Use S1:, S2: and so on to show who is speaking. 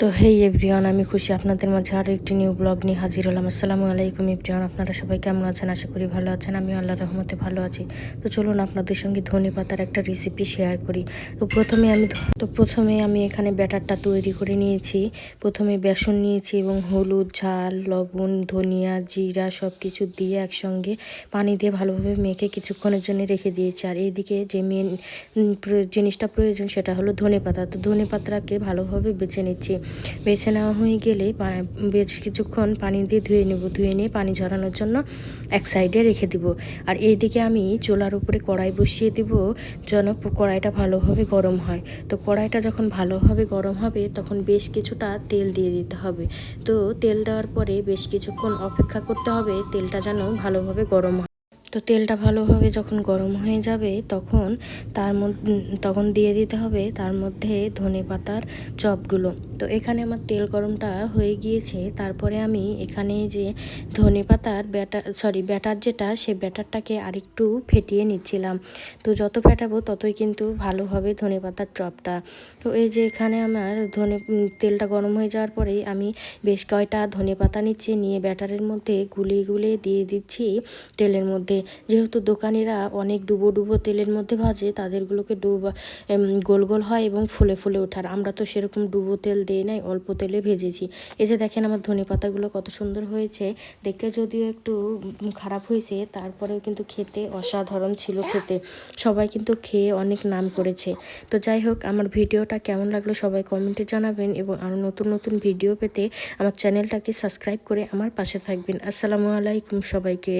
S1: তো হেই এভরিওয়ান আমি খুশি আপনাদের মাঝে আরও একটি নিউ ব্লগ নিয়ে হাজির হলাম। আসসালামু আলাইকুম এভরিওয়ান আপনারা সবাই কেমন আছেন? আশা করি ভালো আছেন। আমি আল্লাহ রহমতে ভালো আছি। তো চলুন আপনাদের সঙ্গে ধনে পাতার একটা রেসিপি শেয়ার করি। তো প্রথমে আমি তো প্রথমে আমি এখানে ব্যাটারটা তৈরি করে নিয়েছি। প্রথমে বেসন নিয়েছি এবং হলুদ, ঝাল, লবণ, ধনিয়া, জিরা সব কিছু দিয়ে একসঙ্গে পানি দিয়ে ভালোভাবে মেখে কিছুক্ষণের জন্য রেখে দিয়েছি। আর এইদিকে যে মেন জিনিসটা প্রয়োজন সেটা হলো ধনে পাতা। তো ধনে পাতাকে ভালোভাবে বেছে নিচ্ছি। বেছে নেওয়া হয়ে গেলে বেশ কিছুক্ষণ পানি দিয়ে ধুয়ে নেব, ধুয়ে নিয়ে পানি ঝরানোর জন্য এক সাইডে রেখে দিব। আর এইদিকে আমি চোলার উপরে কড়াই বসিয়ে দিব যেন কড়াইটা ভালোভাবে গরম হয়। তো কড়াইটা যখন ভালোভাবে গরম হবে, তখন বেশ কিছুটা তেল দিয়ে দিতে হবে। তো তেল দেওয়ার পরে বেশ কিছুক্ষণ অপেক্ষা করতে হবে, তেলটা যেন ভালোভাবে গরম হয়। তো তেলটা ভালোভাবে যখন গরম হয়ে যাবে, তখন তার মধ্যে, তখন দিয়ে দিতে হবে তার মধ্যে ধনে পাতার চপগুলো। তো এখানে আমার তেল গরমটা হয়ে গিয়েছে। তারপরে আমি এখানে যে ধনে পাতার ব্যাটার সরি ব্যাটার যেটা, সে ব্যাটারটাকে আরেকটু ফেটিয়ে নিচ্ছিলাম। তো যত ফেটাবো ততই কিন্তু ভালো হবে ধনে পাতার চপটা। তো এই যে এখানে আমার ধনে তেলটা গরম হয়ে যাওয়ার পরেই আমি বেশ কয়টা ধনে পাতা নিচ্ছি, নিয়ে ব্যাটারের মধ্যে গুলিয়ে গুলিয়ে দিয়ে দিচ্ছি তেলের মধ্যে। যেহেতু দোকানিরা অনেক ডুবো ডুবো তেলের মধ্যে ভাজে, তাদেরগুলোকে ডুবা গোল গোল হয় এবং ফুলে ফুলে ওঠার। আমরা তো সেরকম ডুবো তেল দিই নাই, অল্প তেলে ভেজেছি। এই যে দেখেন আমার ধনে পাতাগুলো কত সুন্দর হয়েছে। দেখতে যদিও একটু খারাপ হয়েছে, তারপরেও কিন্তু খেতে অসাধারণ ছিল খেতে। সবাই কিন্তু খেয়ে অনেক নাম করেছে। তো যাই হোক, আমার ভিডিওটা কেমন লাগল সবাই কমেন্টে জানাবেন এবং আরও নতুন নতুন ভিডিও পেতে আমার চ্যানেলটাকে সাবস্ক্রাইব করে আমার পাশে থাকবেন। আসসালামু আলাইকুম সবাইকে।